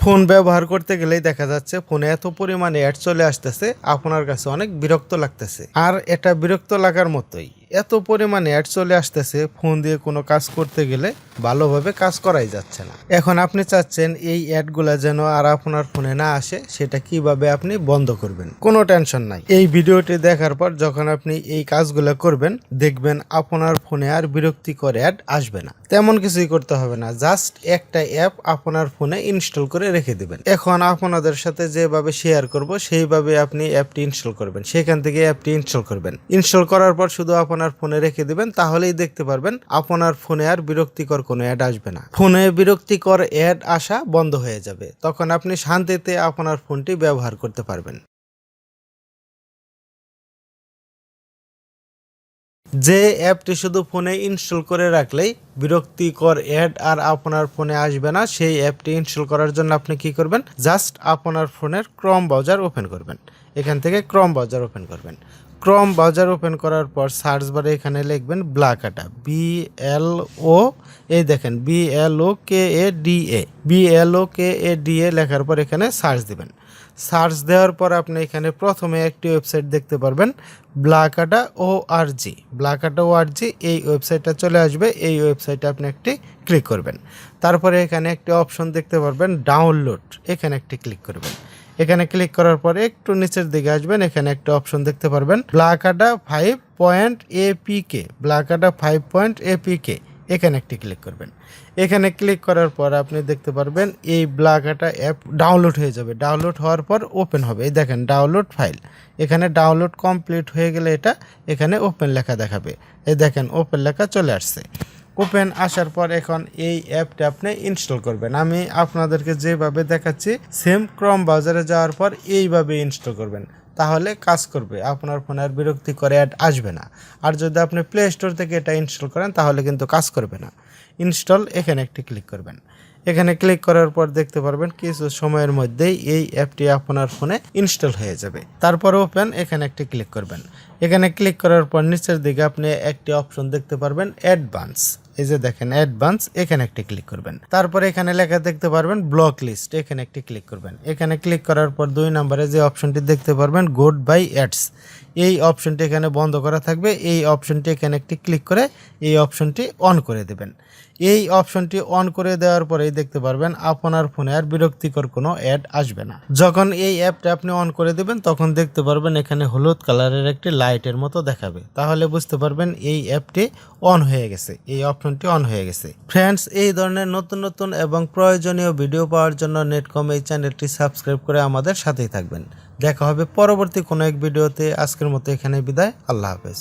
Phone ব্যবহার করতে গেলেই দেখা যাচ্ছে ফোনে এত পরিমাণে অ্যাড চলে আসতেছে, আপনার কাছে অনেক বিরক্ত লাগতেছে। আর এটা বিরক্ত লাগার মতোই। এত পরিমাণে অ্যাড চলে আসতেছে ফোন দিয়ে কোনো কাজ করতে গেলে ভালোভাবে কাজ করাই যাচ্ছে না। এখন আপনি চাচ্ছেন এই অ্যাডগুলা যেন আর আপনার ফোনে না আসে, সেটা কীভাবে আপনি বন্ধ করবেন? কোনো টেনশন নাই। এই ভিডিওটি দেখার পর যখন আপনি এই কাজগুলো করবেন, দেখবেন আপনার ফোনে আর বিরক্তিকর অ্যাড আসবে না। তেমন কিছুই করতে হবে না জাস্ট একটা অ্যাপ আপনার ফোনে ইনস্টল করে রেখে দেবেন। এখন আপনাদের সাথে যেভাবে শেয়ার করব, সেইভাবে আপনি অ্যাপটি ইনস্টল করবেন। সেখান থেকে অ্যাপটি ইনস্টল করবেন। ইনস্টল করার পর শুধু আপনার ফোনে রেখে দিবেন, তাহলেই দেখতে পারবেন আপনার ফোনে আর বিরক্তিকর কোনো অ্যাড আসবে না। ফোনে বিরক্তিকর অ্যাড আসা বন্ধ হয়ে যাবে। তখন আপনি শান্তিতে আপনার ফোনটি ব্যবহার করতে পারবেন। যে অ্যাপটি শুধু ফোনে ইনস্টল করে রাখলেই বিরক্তিকর অ্যাড আর আপনার ফোনে আসবে না, সেই অ্যাপটি ইনস্টল করার জন্য আপনি কি করবেন? জাস্ট আপনার ফোনের ক্রম ব্রাউজার ওপেন করবেন। এখান থেকে ক্রম ব্রাউজার ওপেন করবেন। ক্রম ব্রাউজার ওপেন করার পর সার্চ বারে এখানে লিখবেন ব্লাকাটা বি এল ও এ দেখেন B L O K A D A B L O K A D A লেখার পর এখানে সার্চ দিবেন। সার্চ দেওয়ার পর আপনি এখানে প্রথমে একটি ওয়েবসাইট দেখতে পারবেন ব্লাকাটা ও আর জি ব্লাকাটা ও আর জি এই ওয়েবসাইটটা চলে আসবে, এই ওয়েবসাইটে আপনি একটি ক্লিক করবেন। তারপরে এখানে একটি অপশন দেখতে পারবেন ডাউনলোড এখানে একটি ক্লিক করবেন। এখানে ক্লিক করার পর একটু নিচের দিকে আসবেন, এখানে একটা অপশন দেখতে পারবেন Blokada five point A P APK Blokada five point A APK এখানে একটি ক্লিক করবেন। এখানে ক্লিক করার পর আপনি দেখতে পারবেন এই ব্লাকাটা অ্যাপ ডাউনলোড হয়ে যাবে। ডাউনলোড হওয়ার পর ওপেন হবে। এই দেখেন ডাউনলোড ফাইল এখানে ডাউনলোড কমপ্লিট হয়ে গেলে এটা এখানে ওপেন লেখা দেখাবে। এই দেখেন ওপেন লেখা চলে আসছে। ওপেন আসার পর এখন এই অ্যাপটা আপনি ইনস্টল করবেন। আমি আপনাদেরকে যেভাবে দেখাচ্ছি সেম ক্রম বাজারে যাওয়ার পর এইভাবে ইনস্টল করবেন। তাহলে কাজ করবে, আপনার ফোনে আর বিরক্তিকর অ্যাড আসবে না। আর যদি আপনি প্লে স্টোর থেকে এটা ইনস্টল করেন, তাহলে কিন্তু কাজ করবে না। ইনস্টল এখানে একটি ক্লিক করবেন। এখানে ক্লিক করার পর দেখতে পারবেন কিছু সময়ের মধ্যেই এই অ্যাপটি আপনার ফোনে ইনস্টল হয়ে যাবে। তারপর ওপেন, এখানে একটি ক্লিক করবেন। এখানে ক্লিক করার পর নিচের দিকে আপনি একটি অপশন দেখতে পারবেন, অ্যাডভান্স। এই যে দেখেন অ্যাডভান্স এখানে একটি ক্লিক করবেন। তারপরে এখানে লেখা দেখতে পারবেন ব্লক লিস্ট এখানে একটি ক্লিক করবেন। এখানে ক্লিক করার পর দুই নম্বরে যে অপশনটি দেখতে পারবেন গুড বাই অ্যাডস এই অপশনটি এখানে বন্ধ করা থাকবে, এই অপশনটি এখানে একটি ক্লিক করে এই অপশনটি অন করে দেবেন। এই অপশনটি অন করে দেওয়ার পরেই দেখতে পারবেন আপনার ফোনে আর বিরক্তিকর কোনো অ্যাড আসবে না। যখন এই অ্যাপটা আপনি অন করে দেবেন, তখন দেখতে পারবেন এখানে হলুদ কালারের একটি লাইটের মতো দেখাবে। তাহলে বুঝতে পারবেন এই অ্যাপটি অন হয়ে গেছে, এই অপশনটি অন হয়ে গেছে। ফ্রেন্ডস, এই ধরনের নতুন নতুন এবং প্রয়োজনীয় ভিডিও পাওয়ার জন্য নেটকম এই চ্যানেলটি সাবস্ক্রাইব করে আমাদের সাথেই থাকবেন। দেখা হবে পরবর্তী কোনো এক ভিডিওতে। আজকের মতো এখানে বিদায়। আল্লাহ হাফেজ।